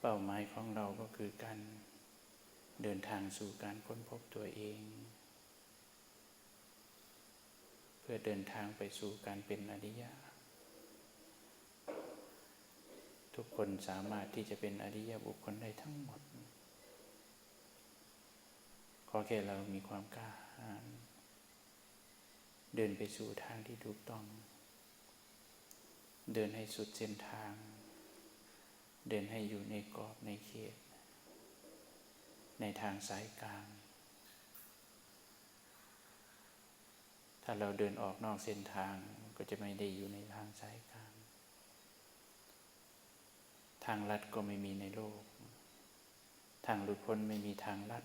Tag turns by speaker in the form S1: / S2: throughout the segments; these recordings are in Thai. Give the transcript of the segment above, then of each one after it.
S1: เป้าหมายของเราก็คือการเดินทางสู่การค้นพบตัวเอง เพื่อเดินทางไปสู่การเป็นอริยะ ทุกคนสามารถที่จะเป็นอริยบุคคลได้ทั้งหมด ขอแค่เรามีความกล้าหาญเดินไปสู่ทางที่ถูกต้อง เดินให้สุดเส้นทาง เดินให้อยู่ในกรอบในเขต ในทางสายกลาง ถ้าเราเดินออกนอกเส้นทางก็จะไม่ได้อยู่ในทางสายกลาง ทางลัดก็ไม่มีในโลก ทางหลุดพ้นไม่มีทางลัด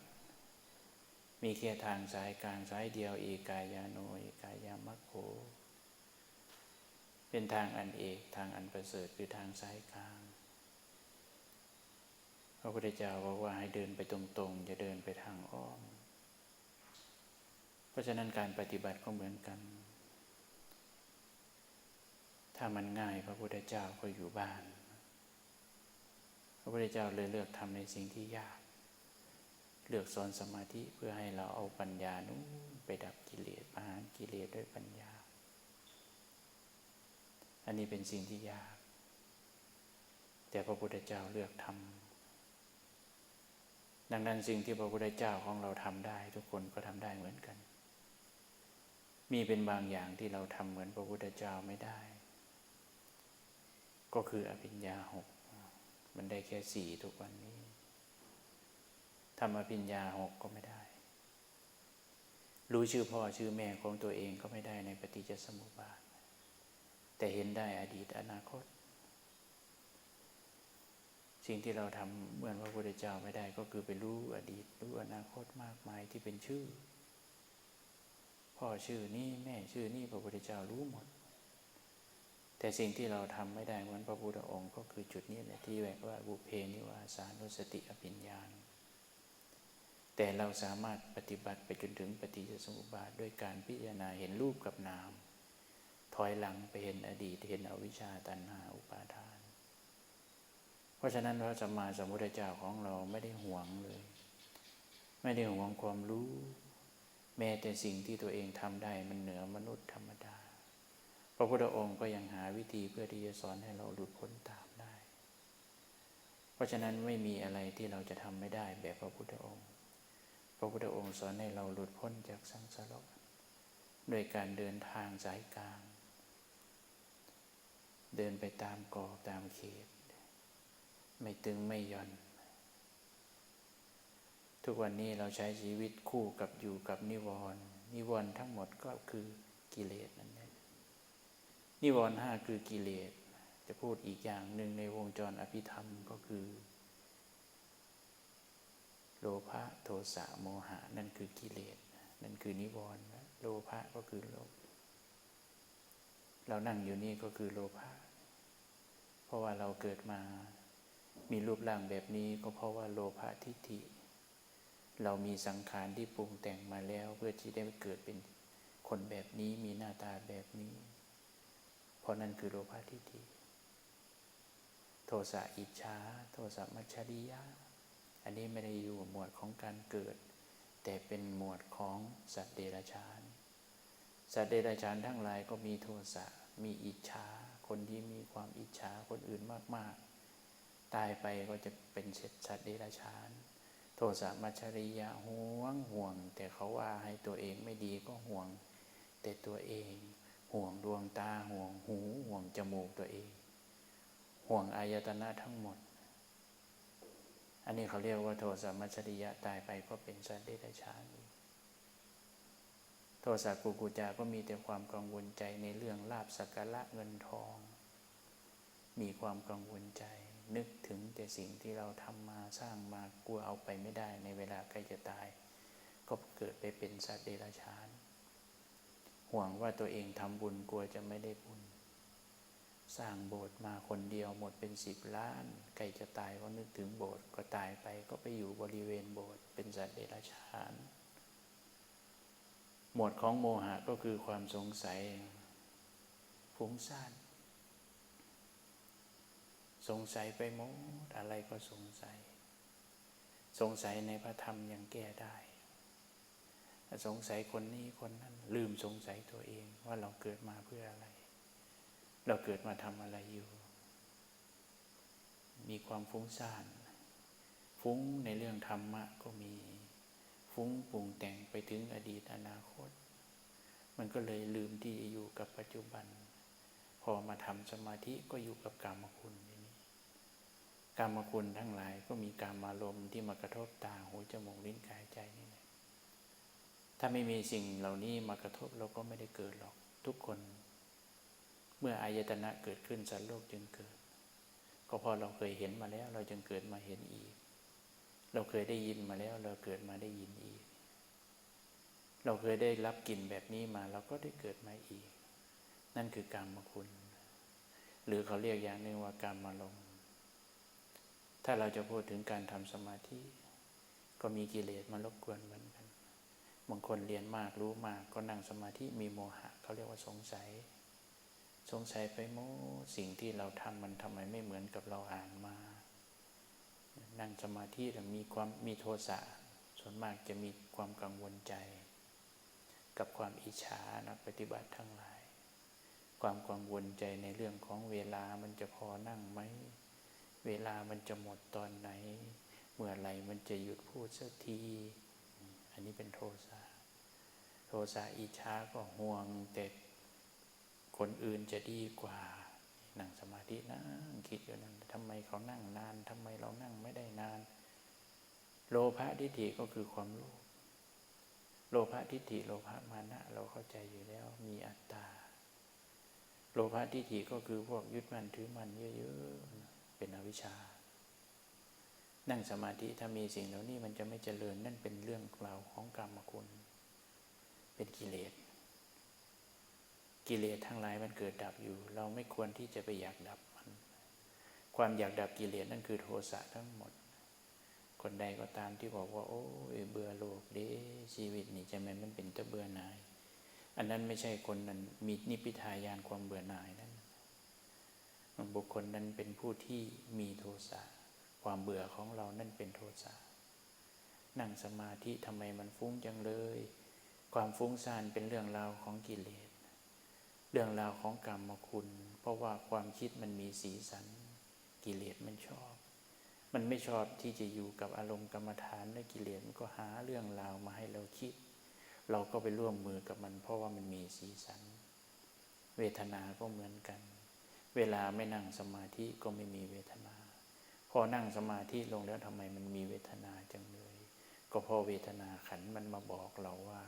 S1: มีแค่ทางสายกลางสายเดียวเอกายาโนเอกายามัคโคเป็นทางอันเอกทางอันประเสริฐคือทางสายกลาง ระพุทธเจ้าบอกว่าให้เดินไปตรงๆอย่าเดินไปทางอ้อม เพราะฉะนั้นการปฏิบัติก็เหมือนกัน ถ้ามันง่ายพระพุทธเจ้าก็อยู่บ้าน พระพุทธเจ้าเลยเลือกทำในสิ่งที่ยาก เลือกสอนสมาธิเพื่อให้เราเอาปัญญานู้นไปดับกิเลสประหารกิเลสด้วยปัญญา อันนี้เป็นสิ่งที่ยาก แต่พระพุทธเจ้าเลือกทำ ดังนั้นสิ่งที่พระพุทธเจ้าของเราทำได้ ทุกคนก็ทำได้เหมือนกัน มีเป็นบางอย่างที่เราทำเหมือนพระพุทธเจ้าไม่ได้ ก็คืออภิญญาหกมันได้แค่สี่ทุกวันนี้ทำอภิญญาหกก็ไม่ได้ รู้ชื่อพ่อชื่อแม่ของตัวเองก็ไม่ได้ในปฏิจจสมุปบาทแต่เห็นได้อดีตอนาคต สิ่งที่เราทำเหมือนพระพุทธเจ้าไม่ได้ก็คือไปรู้อดีตรู้อนาคตมากมายที่เป็นชื่อ พ่อชื่อนี่แม่ชื่อนี่พระพุทธเจ้ารู้หมด แต่สิ่งที่เราทำไม่ได้เหมือนพระพุทธองค์ก็คือจุดนี้แหละที่แวกว่าบุเพนิวาสานุสติอภิญญาณแต่เราสามารถปฏิบัติไปจนถึงปฏิจจสมุปบาทด้วยการพิจารณาเห็นรูปกับนาม ถอยหลังไปเห็นอดีตเห็นอวิชชาตัณหาอุปาทาน ราะฉะนั้นพระสัมมาสัมพุทธเจ้าของเราไม่ได้หวงเลย ไม่ได้หวงความรู้ แม้แต่สิ่งที่ตัวเองทำได้มันเหนือมนุษย์ธรรมดา พระพุทธองค์ก็ยังหาวิธีเพื่อที่จะสอนให้เราหลุดพ้นตามได้ เพราะฉะนั้นไม่มีอะไรที่เราจะทำไม่ได้แบบพระพุทธองค์ พระพุทธองค์สอนให้เราหลุดพ้นจากสังสารวัฏโดยการเดินทางสายกลาง เดินไปตามกรอบตามเขต ไม่ตึงไม่ย่อน ทุกวันนี้เราใช้ชีวิตคู่กับอยู่กับนิวรณ์นิวรณ์ทั้งหมดก็คือกิเลสนั่นเองนิวรณ์ห้าคือกิเลส จะพูดอีกอย่างหนึ่งในวงจรอภิธรรมก็คือ โลภะโทสะโมหะนั่นคือกิเลส นั่นคือนิวรณ์โลภะก็คือโลภเรานั่งอยู่นี่ก็คือโลภะเพราะว่าเราเกิดมา มีรูปร่างแบบนี้ก็เพราะว่าโลภะทิฏฐิ เรามีสังขารที่ปรุงแต่งมาแล้วเพื่อที่ได้เกิดเป็นคนแบบนี้มีหน้าตาแบบนี้ เพราะนั่นคือโลภะทิฏฐิ โทสะอิจฉาโทสะมัจฉริยะ อันนี้ไม่ได้อยู่หมวดของการเกิด แต่เป็นหมวดของสัตว์เดรัจฉาน สัตว์เดรัจฉานทั้งหลายก็มีโทสะมีอิจฉาคนที่มีความอิจฉาคนอื่นมากๆ ตายไปก็จะเป็นสัตว์เดรัจฉาน โทสะมัจฉริยะห่วงห่วง แต่เขาว่าให้ตัวเองไม่ดีก็ห่วง แต่ตัวเอง ห่วงดวงตาห่วงหู ห่วงจมูกตัวเอง ห่วงอายตนะทั้งหมด อันนี้เขาเรียกว่าโทสะมัจฉริยะตายไปก็เป็นสัตว์เดรัจฉานโทสะกุกุจาก็มีแต่ความกังวลใจในเรื่องลาบสักการะเงินทอง มีความกังวลใจ นึกถึงแต่สิ่งที่เราทำมาสร้างมากลัวเอาไปไม่ได้ในเวลาใกล้จะตาย ก็เกิดไปเป็นสัตว์เดรัจฉาน ห่วงว่าตัวเองทำบุญกลัวจะไม่ได้บุญ สร้างโบสถ์มาคนเดียวหมดเป็นสิบล้านใกล้จะตายก็นึกถึงโบสถ์ก็ตายไปก็ไปอยู่บริเวณโบสถ์เป็นสัตว์เดรัจฉาน หมวดของโมหะก็คือความสงสัยฟุ้งซ่าน สงสัยไปหมดอะไรก็สงสัย สงสัยในพระธรรมยังแก้ได้ สงสัยคนนี้คนนั้น ลืมสงสัยตัวเองว่าเราเกิดมาเพื่ออะไร เราเกิดมาทำอะไรอยู่ มีความฟุ้งซ่าน ฟุ้งในเรื่องธรรมะก็มี ฟุ้งปรุงแต่งไปถึงอดีตอนาคต มันก็เลยลืมที่จะอยู่กับปัจจุบัน พอมาทำสมาธิก็อยู่กับกรรมคุณ กรรมคุณทั้งหลายก็มีการมอารมณ์ที่มากระทบตาหูจมูกลิ้นกายใจนี่แหละถ้าไม่มีสิ่งเหล่านี้มากระทบเราก็ไม่ได้เกิดหรอกทุกคน เมื่ออายตนะเกิดขึ้นสัตว์โลกจึงเกิด ก็เพอเราเคยเห็นมาแล้ว เราจึงเกิดมาเห็นอีก เราเคยได้ยินมาแล้ว เราเกิดมาได้ยินอีก เราเคยได้รับกลิ่นแบบนี้มาเราก็ได้เกิดมาอีก นั่นคือกรรมคุณ หรือเขาเรียกอย่างหนึ่งว่ากรรมมาลง ถ้าเราจะพูดถึงการทำสมาธิ ก็มีกิเลสมารบกวนเหมือนกัน บางคนเรียนมากรู้มากก็นั่งสมาธิมีโมหะเขาเรียกว่าสงสัย สงสัยไปโมสิ่งที่เราทำมันทำไมไม่เหมือนกับเราอ่านมา นั่งสมาธิแต่มีความมีโทสะส่วนมากจะมีความกังวลใจ กับความอิจฉานักปฏิบัติทั้งหลาย ความกังวลใจในเรื่องของเวลามันจะพอนั่งไหม เวลามันจะหมดตอนไหน เมื่อไหร่มันจะหยุดพูดสักที อันนี้เป็นโทสะ โทสะอิจฉาก็ห่วงแต่คนอื่นจะดีกว่า นั่งสมาธินะคิดอยู่นั่นทำไมเขานั่งนานทำไมเรานั่งไม่ได้นาน โลภะทิฏฐิก็คือความโลภโลภะทิฏฐิโลภะมานะ เราเข้าใจอยู่แล้วมีอัตตา โลภะทิฏฐิก็คือพวกยึดมันถือมันเยอะๆ เป็นอวิชชา นั่งสมาธิถ้ามีสิ่งเหล่านี้มันจะไม่เจริญนั่นเป็นเรื่องราวของกรรมคุณ เป็นกิเลส กิเลสทั้งหลายมันเกิดดับอยู่ เราไม่ควรที่จะไปอยากดับมัน ความอยากดับกิเลสนั่นคือโทสะทั้งหมด คนใดก็ตามที่บอกว่า โอ้ยเบื่อโลกเด้ชีวิตนี่จะมันมันเป็นตะเบื่อหน่าย อันนั้นไม่ใช่คนนั้นมีนิพพิทายานความเบื่อหน่ายนั้น บุคคลนั้นเป็นผู้ที่มีโทสะความเบื่อของเรานั่นเป็นโทสะนั่งสมาธิทำไมมันฟุ้งจังเลย ความฟุ้งซ่านเป็นเรื่องราวของกิเลส เรื่องราวของกรรมคุณ เพราะว่าความคิดมันมีสีสัน กิเลสมันชอบ มันไม่ชอบที่จะอยู่กับอารมณ์กรรมฐานและกิเลสมันก็หาเรื่องราวมาให้เราคิด เราก็ไปร่วมมือกับมัน เพราะว่ามันมีสีสัน เวทนาก็เหมือนกัน เวลาไม่นั่งสมาธิก็ไม่มีเวทนา พอนั่งสมาธิลงแล้วทำไมมันมีเวทนาจังเลย ก็เพราะเวทนาขันมันมาบอกเราว่า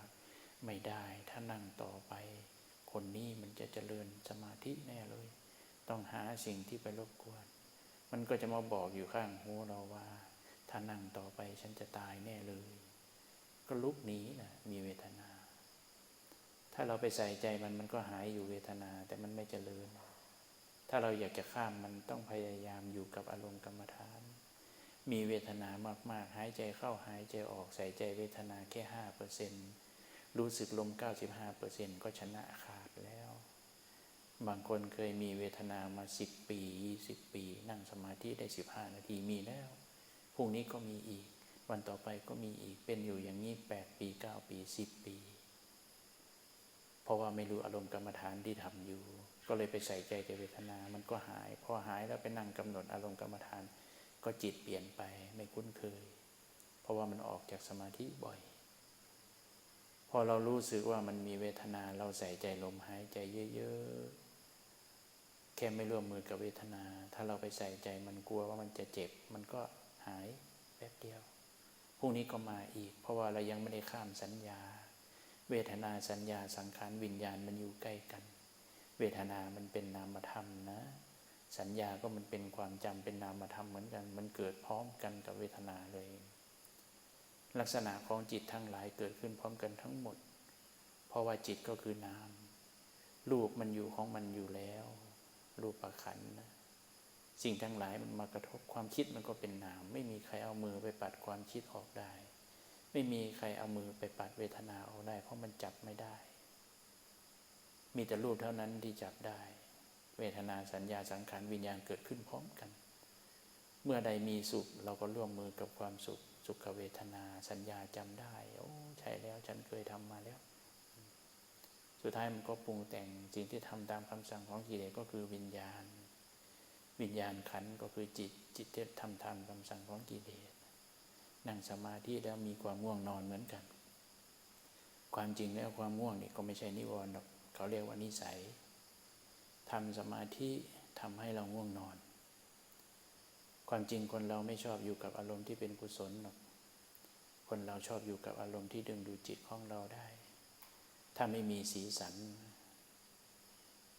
S1: ไม่ได้ถ้านั่งต่อไป คนนี้มันจะเจริญสมาธิแน่เลย ต้องหาสิ่งที่ไปรบกวน มันก็จะมาบอกอยู่ข้างหูเราว่า ถ้านั่งต่อไปฉันจะตายแน่เลย ก็ลุกหนีนะมีเวทนา ถ้าเราไปใส่ใจมันมันก็หายอยู่เวทนาแต่มันไม่เจริญาเราอยากจะข้ามมันต้องพยายามอยู่กับอารมณ์กรรมฐาน มีเวทนามาก ๆ หายใจเข้าหายใจออกใส่ใจเวทนาแค่ห้าเปอร์เซ็นรู้สึกลมเก้าสิบห้าเปอร์เซ็นก็ชนะขาดแล้ว บางคนเคยมีเวทนามาสิบปียี่สิบปี นั่งสมาธิได้สิบห้านาทีมีแล้วพรุ่งนี้ก็มีอีก วันต่อไปก็มีอีกเป็นอยู่อย่างนี้แปดปีเก้าปีสิบปี เพราะว่าไม่รู้อารมณ์กรรมฐานที่ทำอยู่ ก็เลยไปใส่ใจแต่เวทนา มันก็หาย พอหายแล้วไปนั่งกำหนดอารมณ์กรรมฐาน ก็จิตเปลี่ยนไปไม่คุ้นเคย เพราะว่ามันออกจากสมาธิบ่อย พอเรารู้สึกว่ามันมีเวทนาเราใส่ใจลมหายใจเยอะๆ แค่ไม่ร่วมมือกับเวทนา ถ้าเราไปใส่ใจมันกลัวว่ามันจะเจ็บ มันก็หายแป๊บเดียว พรุ่งนี้ก็มาอีก เพราะว่าเรายังไม่ได้ข้ามสัญญา เวทนาสัญญาสังขารวิญญาณมันอยู่ใกล้กัน เวทนามันเป็นนามธรรมนะ สัญญาก็มันเป็นความจำเป็นนามธรรมเหมือนกัน มันเกิดพร้อมกันกับเวทนาเลย ลักษณะของจิตทั้งหลายเกิดขึ้นพร้อมกันทั้งหมด เพราะว่าจิตก็คือนามรูปมันอยู่ของมันอยู่แล้ว รูปประขันนะสิ่งทั้งหลายมันมากระทบความคิดมันก็เป็นนาม ไม่มีใครเอามือไปปัดความคิดออกได้ ไม่มีใครเอามือไปปัดเวทนาออกได้ เพราะมันจับไม่ได้ มีแต่รูปเท่านั้นที่จับได้ เวทนาสัญญาสังขารวิญญาณเกิดขึ้นพร้อมกัน เมื่อใดมีสุขเราก็ร่วมมือกับความสุข สุขเวทนาสัญญาจำได้ โอ้ใช่แล้วฉันเคยทำมาแล้ว สุดท้ายมันก็ปรุงแต่งสิ่งที่ทำตามคำสั่งของกิเลสก็คือวิญญาณ วิญญาณขันก็คือจิตจิตที่ทำตามคำสั่งของกิเลสนั่งสมาธิแล้วมีความง่วงนอนเหมือนกัน ความจริงแล้วความง่วงนี่ก็ไม่ใช่นิวรณ์หรอก เขาเรียกว่านิสัยทำสมาธิทำให้เราง่วงนอน ความจริงคนเราไม่ชอบอยู่กับอารมณ์ที่เป็นกุศลหรอกคนเราชอบอยู่กับอารมณ์ที่ดึงดูดจิตของเราได้ ถ้าไม่มีสีสัน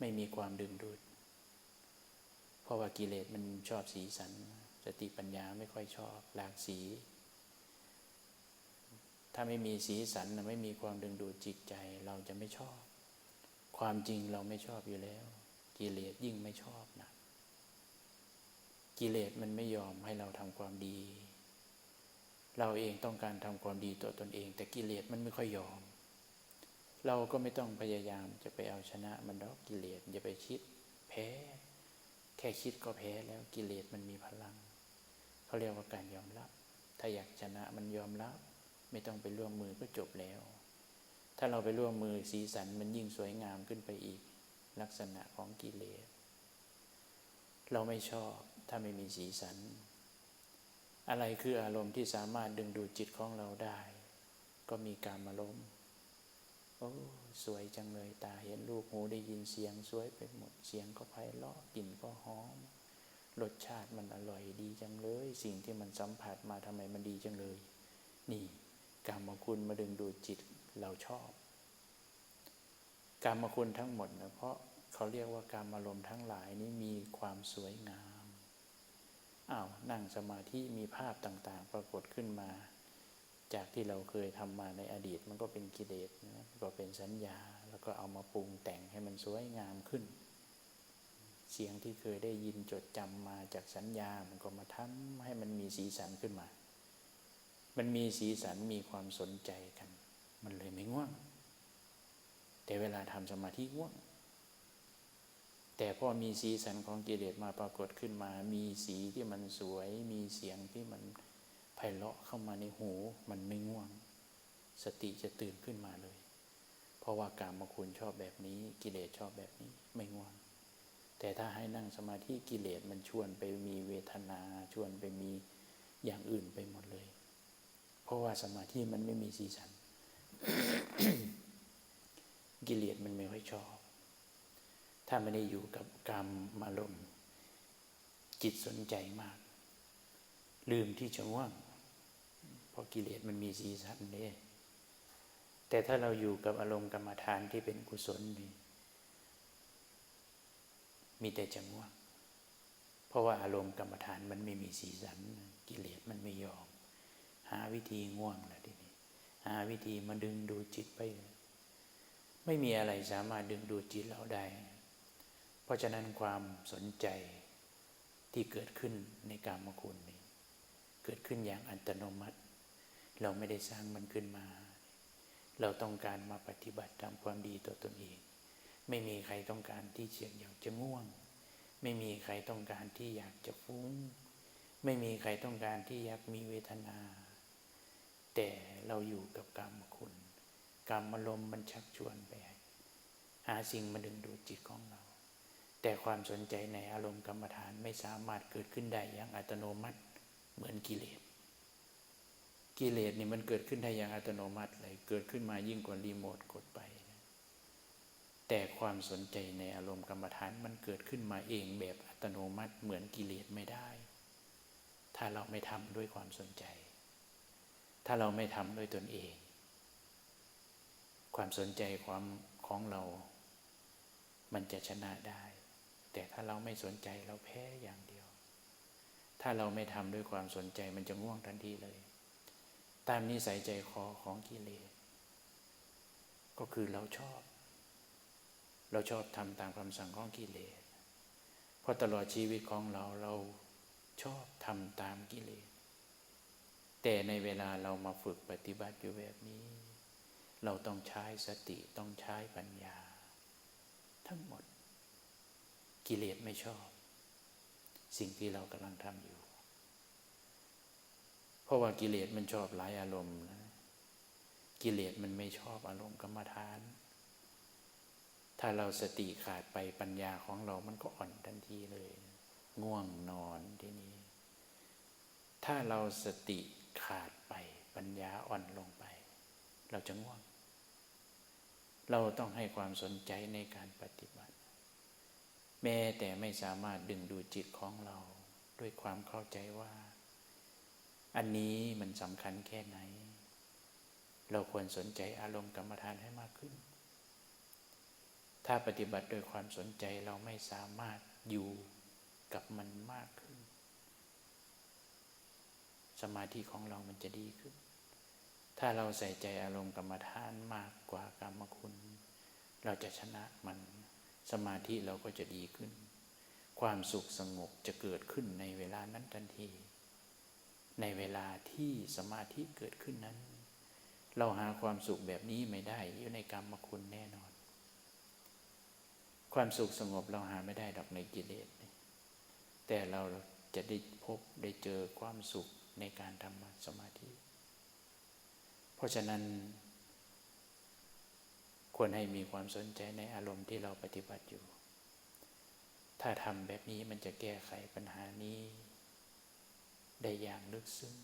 S1: ไม่มีความดึงดูด เพราะว่ากิเลสมันชอบสีสัน สติปัญญาไม่ค่อยชอบหลากสี ถ้าไม่มีสีสันไม่มีความดึงดูดจิตใจเราจะไม่ชอบ ความจริงเราไม่ชอบอยู่แล้ว กิเลสยิ่งไม่ชอบนะกิเลสมันไม่ยอมให้เราทำความดี เราเองต้องการทำความดีตัวตนเอง แต่กิเลสมันไม่ค่อยยอม เราก็ไม่ต้องพยายามจะไปเอาชนะมันดอกกิเลสอย่าไปคิดแพ้ แค่คิดก็แพ้แล้วกิเลสมันมีพลังเขาเรียกว่าการยอมรับ ถ้าอยากชนะมันยอมรับ ไม่ต้องไปร่วมมือก็จบแล้ว ถ้าเราไปร่วมมือสีสันมันยิ่งสวยงามขึ้นไปอีก ลักษณะของกิเลส เราไม่ชอบถ้าไม่มีสีสัน อะไรคืออารมณ์ที่สามารถดึงดูดจิตของเราได้ ก็มีการมาล้มโอ้สวยจังเลยตาเห็นรูปหูได้ยินเสียงสวยไปหมดเสียงก็ไพเราะกลิ่นก็หอมรสชาติมันอร่อยดีจังเลย สิ่งที่มันสัมผัสมาทำไมมันดีจังเลย นี่กรรมคุณมาดึงดูดจิต เราชอบ กรรมคุณทั้งหมดนะเพราะเขาเรียกว่าการอารมณ์ทั้งหลายนี้มีความสวยงามอ้าวนั่งสมาธิมีภาพต่าง ๆ ปรากฏขึ้นมา จากที่เราเคยทำมาในอดีตมันก็เป็นกิเลสนะก็เป็นสัญญาแล้วก็เอามาปรุงแต่งให้มันสวยงามขึ้น เสียงที่เคยได้ยินจดจำมาจากสัญญามันก็มาทำให้มันมีสีสันขึ้นมา มันมีสีสันมีความสนใจกัน มันเลยไม่ง่วง แต่เวลาทำสมาธิง่วง แต่พอมีสีสันของกิเลสมาปรากฏขึ้นมา มีสีที่มันสวย มีเสียงที่มันไพเราะเข้ามาในหู มันไม่ง่วง สติจะตื่นขึ้นมาเลย เพราะว่าการมคุณชอบแบบนี้กิเลสชอบแบบนี้ไม่ง่วงแต่ถ้าให้นั่งสมาธิกิเลสมันชวนไปมีเวทนาชวนไปมีอย่างอื่นไปหมดเลย เพราะว่าสมาธิมันไม่มีสีสัน กิเลสมันไม่ค่อยชอบ ถ้าไม่ได้อยู่กับกรรมอารมณ์จิตสนใจมาก ลืมที่จะง่วงเพราะกิเลสมันมีสีสันเนี่ยแต่ถ้าเราอยู่กับอารมณ์กรรมฐานที่เป็นกุศลนี่มีแต่จะง่วงเพราะว่าอารมณ์กรรมฐานมันไม่มีสีสัน กิเลสมันไม่ยอม หาวิธีง่วงแหละที หาวิธีมาดึงดูจิตไป ไม่มีอะไรสามารถดึงดูดจิตเราได้ เพราะฉะนั้นความสนใจที่เกิดขึ้นในกามคุณนี้ เกิดขึ้นอย่างอัตโนมัติ เราไม่ได้สร้างมันขึ้นมา เราต้องการมาปฏิบัติตามความดีต่อตนเอง ไม่มีใครต้องการที่เฉียดอยากจะง่วง ไม่มีใครต้องการที่อยากจะฟุ้ง ไม่มีใครต้องการที่อยากมีเวทนา แต่เราอยู่กับกรรมคุณ กรรมอารมณ์มันชักชวนไป หาสิ่งมาดึงดูดจิตของเรา แต่ความสนใจในอารมณ์กรรมฐานไม่สามารถเกิดขึ้นได้อย่างอัตโนมัติเหมือนกิเลสกิเลสนี่มันเกิดขึ้นได้อย่างอัตโนมัติเลยเกิดขึ้นมายิ่งกว่ารีโมทกดไปแต่ความสนใจในอารมณ์กรรมฐานมันเกิดขึ้นมาเองแบบอัตโนมัติเหมือนกิเลสไม่ได้ ถ้าเราไม่ทำด้วยความสนใจ ถ้าเราไม่ทำด้วยตนเอง ความสนใจความของเรา มันจะชนะได้ แต่ถ้าเราไม่สนใจเราแพ้อย่างเดียว ถ้าเราไม่ทำด้วยความสนใจมันจะง่วงทันทีเลย ตามนิสัยใจคอของกิเลสก็คือเราชอบ เราชอบทำตามคำสั่งของกิเลสเพราะตลอดชีวิตของเราเราชอบทำตามกิเลส แต่ในเวลาเรามาฝึกปฏิบัติอยู่แบบนี้ เราต้องใช้สติต้องใช้ปัญญา ทั้งหมด กิเลสไม่ชอบ สิ่งที่เรากำลังทำอยู่ เพราะว่ากิเลสมันชอบหลายอารมณ์นะกิเลสมันไม่ชอบอารมณ์กรรมฐาน ถ้าเราสติขาดไปปัญญาของเรามันก็อ่อนทันทีเลย ง่วงนอนทีนี้ ถ้าเราสติ ขาดไปปัญญาอ่อนลงไป เราจะง่วง เราต้องให้ความสนใจในการปฏิบัติ แม้แต่ไม่สามารถดึงดูจิตของเรา ด้วยความเข้าใจว่า อันนี้มันสำคัญแค่ไหน เราควรสนใจอารมณ์กรรมฐานให้มากขึ้น ถ้าปฏิบัติโดยความสนใจเราไม่สามารถอยู่กับมันมากขึ้น สมาธิของเรามันจะดีขึ้น ถ้าเราใส่ใจอารมณ์กรรมฐานมากกว่ากรรมคุณ เราจะชนะมัน สมาธิเราก็จะดีขึ้น ความสุขสงบจะเกิดขึ้นในเวลานั้นทันที ในเวลาที่สมาธิเกิดขึ้นนั้น เราหาความสุขแบบนี้ไม่ได้อยู่ในกรรมคุณแน่นอน ความสุขสงบเราหาไม่ได้ดอกในกิเลสแต่เราจะได้พบได้เจอความสุข ในการทำสมาธิ เพราะฉะนั้น ควรให้มีความสนใจในอารมณ์ที่เราปฏิบัติอยู่ ถ้าทำแบบนี้มันจะแก้ไขปัญหานี้ ได้อย่างลึกซึ้ง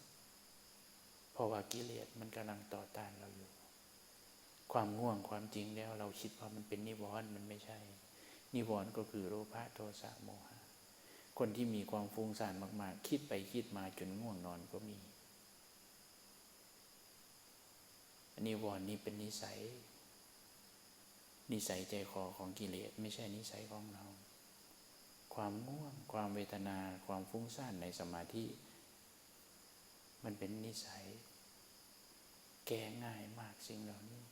S1: เพราะว่ากิเลสมันกำลังต่อต้านเราอยู่ ความง่วงความจริงแล้วเราคิดว่ามันเป็นนิวรณ์มันไม่ใช่ นิวรณ์ก็คือโลภะโทสะโมหะ คนที่มีความฟุ้งซ่านมาก ๆ คิดไปคิดมาจนง่วงนอนก็มีนิวรณ์นี้เป็นนิสัย นิสัยใจคอของกิเลสไม่ใช่นิสัยของเรา ความง่วง ความเวทนา ความฟุ้งซ่านในสมาธิ มันเป็นนิสัย แก้ง่ายมากสิ่งเหล่านี้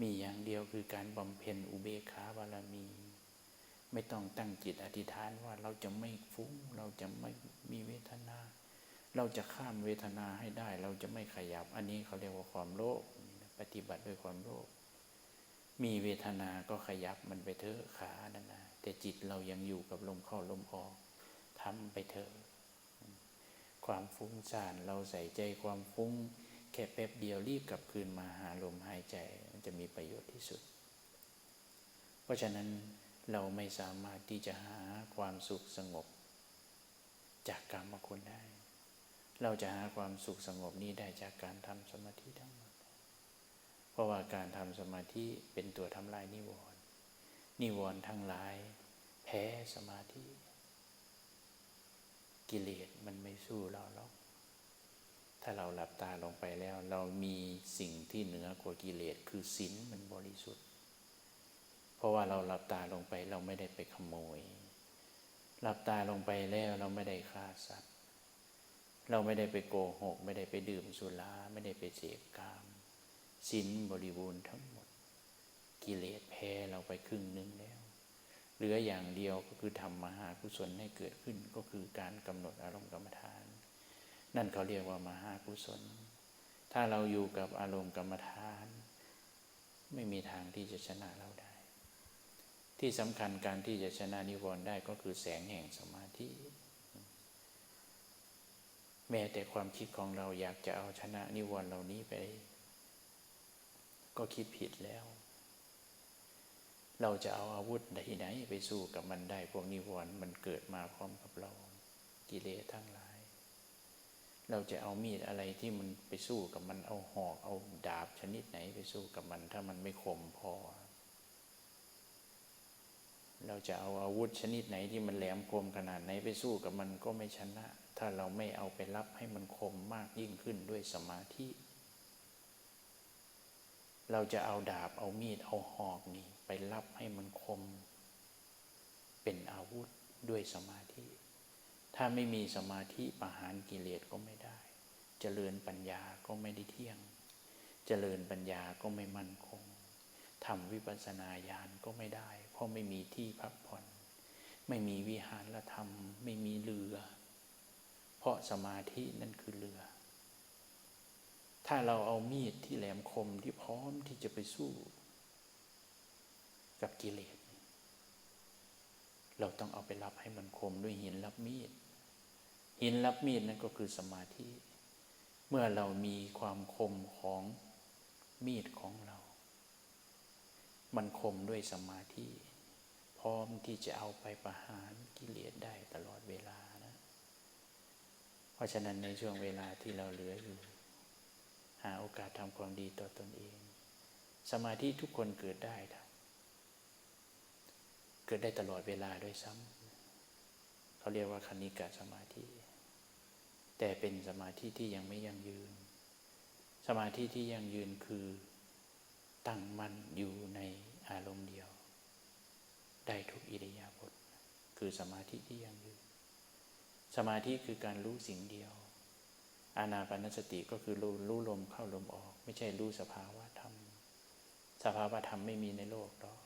S1: มีอย่างเดียวคือการบำเพ็ญอุเบกขาบารมี ไม่ต้องตั้งจิตอธิษฐานว่าเราจะไม่ฟุ้ง เราจะไม่มีเวทนา เราจะข้ามเวทนาให้ได้ เราจะไม่ขยับ อันนี้เขาเรียกว่าความโลภปฏิบัติด้วยความโลภมีเวทนาก็ขยับมันไปเถอะขานั่นนะแต่จิตเรายังอยู่กับลมเข้าลมออกทำไปเถอะความฟุ้งซ่านเราใส่ใจความฟุ้ง แค่แป๊บเดียวรีบกลับคืนมาหาลมหายใจมันจะมีประโยชน์ที่สุด เพราะฉะนั้น เราไม่สามารถที่จะหาความสุขสงบ จากกรรมคุณได้ เราจะหาความสุขสงบนี้ได้จากการทำสมาธิทั้งหมด เพราะว่าการทำสมาธิเป็นตัวทำลายนิวรณ์นิวรณ์ทั้งหลาย แพ้สมาธิ กิเลสมันไม่สู้เราหรอก ถ้าเราหลับตาลงไปแล้ว เรามีสิ่งที่เหนือกว่ากิเลสคือศีลมันบริสุทธิ ราะว่าเราหลับตาลงไปเราไม่ได้ไปขโมย หลับตาลงไปแล้วเราไม่ได้ฆ่าสัตว์ เราไม่ได้ไปโกหก ไม่ได้ไปดื่มสุราไม่ได้ไปเสพกามศีลบริบูรณ์ทั้งหมด กิเลสแพ้เราไปครึ่งหนึ่งแล้ว เหลืออย่างเดียวก็คือทำมหากุศลให้เกิดขึ้นก็คือการกำหนดอารมณ์กรรมฐาน นั่นเขาเรียกว่ามหากุศล ถ้าเราอยู่กับอารมณ์กรรมฐาน ไม่มีทางที่จะชนะเราได้ ที่สำคัญการที่จะชนะนิวรณ์ได้ก็คือแสงแห่งสมาธิ แม้แต่ความคิดของเราอยากจะเอาชนะนิวรณ์เหล่านี้ไป ก็คิดผิดแล้ว เราจะเอาอาวุธใดไหนไปสู้กับมันได้ พวกนิวรณ์มันเกิดมาพร้อมกับเรา กิเลสทั้งหลาย เราจะเอามีดอะไรที่มันไปสู้กับมันเอาหอกเอาดาบชนิดไหนไปสู้กับมัน ถ้ามันไม่คมพอ เราจะเอาอาวุธชนิดไหนที่มันแหลมคมขนาดไหนไปสู้กับมันก็ไม่ชนะ ถ้าเราไม่เอาไปรับให้มันคมมากยิ่งขึ้นด้วยสมาธิ เราจะเอาดาบเอามีดเอาหอกนี่ไปรับให้มันคม เป็นอาวุธด้วยสมาธิ ถ้าไม่มีสมาธิประหารกิเลสก็ไม่ได้เจริญปัญญาก็ไม่ได้เที่ยงเจริญปัญญาก็ไม่มั่นคงทำวิปัสสนาญาณก็ไม่ได้ เพราะไม่มีที่พักผ่อน ไม่มีวิหารธรรม ไม่มีเรือ เพราะสมาธินั่นคือเรือ ถ้าเราเอามีดที่แหลมคมที่พร้อมที่จะไปสู้ กับกิเลส เราต้องเอาไปรับให้มันคมด้วยหินรับมีด หินรับมีดนั่นก็คือสมาธิ เมื่อเรามีความคมของมีดของเรา มันคมด้วยสมาธิ พร้อมที่จะเอาไปประหารกิเลสได้ตลอดเวลานะ เพราะฉะนั้นในช่วงเวลาที่เราเหลืออยู่ หาโอกาสทำความดีต่อตอนเอง สมาธิทุกคนเกิดได้ครับเกิดได้ตลอดเวลาด้วยซ้ำเขาเรียกว่าคณิกาสมาธิ แต่เป็นสมาธิที่ยังไม่ยั่งยืน สมาธิที่ยั่งยืนคือตั้งมั่นอยู่ในอารมณ์เดียว ได้ทุกอิริยาบถ คือสมาธิที่ยั่งยืนสมาธิคือการรู้สิ่งเดียว อานาปนสติก็คือรู้รู้ลมเข้าลมออก ไม่ใช่รู้สภาวะธรรม สภาวะธรรมไม่มีในโลกหรอก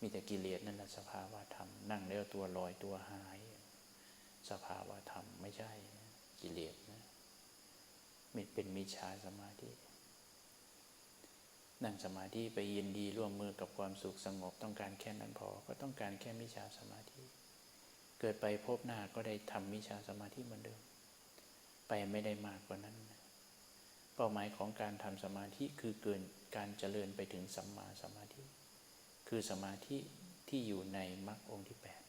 S1: มีแต่กิเลสนั่นแหละสภาวะธรรม นั่งแล้วตัวลอยตัวหาย สภาวะธรรมไม่ใช่กิเลสนะมันเป็นมิจฉาสมาธิ นั่งสมาธิไปยินดีร่วมมือกับความสุขสงบต้องการแค่นั้นพอ ก็ต้องการแค่มิจฉาสมาธิ เกิดไปพบหน้าก็ได้ทำมิจฉาสมาธิเหมือนเดิม ไปไม่ได้มากกว่านั้น เป้าหมายของการทำสมาธิคือเกินการเจริญไปถึงสัมมาสมาธิ คือสมาธิที่อยู่ในมรรคองค์ที่แปด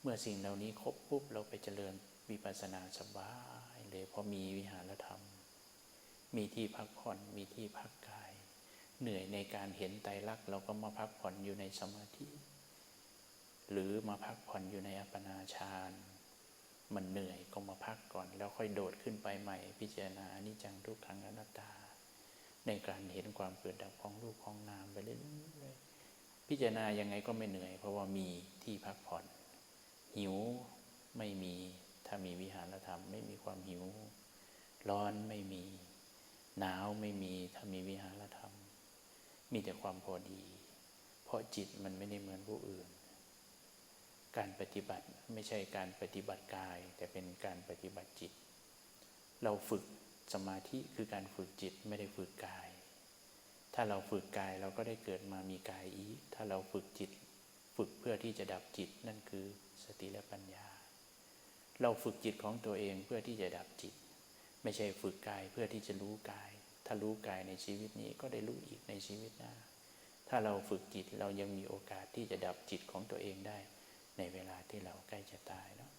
S1: เมื่อสิ่งเหล่านี้ครบปุ๊บเราไปเจริญวิปัสสนาสบายเลยเพราะมีวิหารธรรม มีที่พักผ่อนมีที่พัก เหนื่อยในการเห็นไตรลักษณ์เราก็มาพักผ่อนอยู่ในสมาธิ หรือมาพักผ่อนอยู่ในอัปปนาฌานมันเหนื่อยก็มาพักก่อน แล้วค่อยโดดขึ้นไปใหม่ พิจารณาอนิจจังทุกขังอนัตตา ในการเห็นความเกิดดับของรูปของนามไปเรื่อยๆพิจารณายังไงก็ไม่เหนื่อย เพราะว่ามีที่พักผ่อน หิวไม่มีถ้ามีวิหารธรรมไม่มีความหิว ร้อนไม่มี หนาวไม่มีถ้ามีวิหาร มีแต่ความพอดี เพราะจิตมันไม่ได้เหมือนผู้อื่น การปฏิบัติไม่ใช่การปฏิบัติกาย แต่เป็นการปฏิบัติจิต เราฝึกสมาธิคือการฝึกจิตไม่ได้ฝึกกาย ถ้าเราฝึกกายเราก็ได้เกิดมามีกายอีกถ้าเราฝึกจิต ฝึกเพื่อที่จะดับจิตนั่นคือสติและปัญญา เราฝึกจิตของตัวเองเพื่อที่จะดับจิต ไม่ใช่ฝึกกายเพื่อที่จะรู้กาย ถ้ารู้กายในชีวิตนี้ก็ได้รู้อีกในชีวิตหน้า ถ้าเราฝึกจิตเรายังมีโอกาสที่จะดับจิตของตัวเองได้ ในเวลาที่เราใกล้จะตายเนาะ